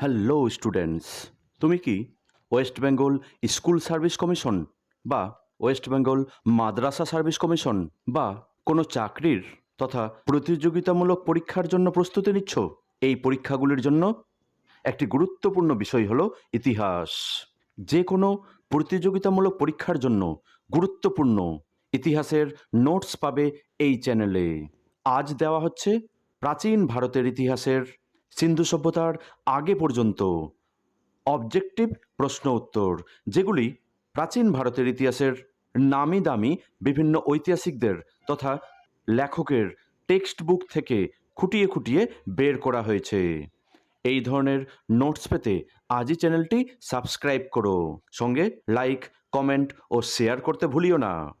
Hello students তুমি কি West Bengal school service commission বা ওয়েস্ট বেঙ্গল মাদ্রাসা সার্ভিস কমিশন বা কোনো চাকরির তথা প্রতিযোগিতামূলক পরীক্ষার জন্য প্রস্তুতি নিচ্ছ? এই পরীক্ষাগুলির জন্য একটি গুরুত্বপূর্ণ বিষয় হলো ইতিহাস। যে কোনো প্রতিযোগিতামূলক পরীক্ষার জন্য গুরুত্বপূর্ণ ইতিহাসের নোটস পাবে এই চ্যানেলে। আজ দেওয়া হচ্ছে প্রাচীন ভারতের ইতিহাসের সিন্ধু সভ্যতার আগে পর্যন্ত। অবজেক্টিভ প্রশ্ন উত্তর, যেগুলি প্রাচীন ভারতের ইতিহাসের নামি দামি বিভিন্ন ঐতিহাসিকদের তথা লেখকের টেক্সট বুক থেকে খুঁটিয়ে খুঁটিয়ে বের করা হয়েছে। এই ধরনের নোটস পেতে আজই চ্যানেলটি সাবস্ক্রাইব করো। সঙ্গে লাইক, কমেন্ট ও শেয়ার করতে ভুলিও না।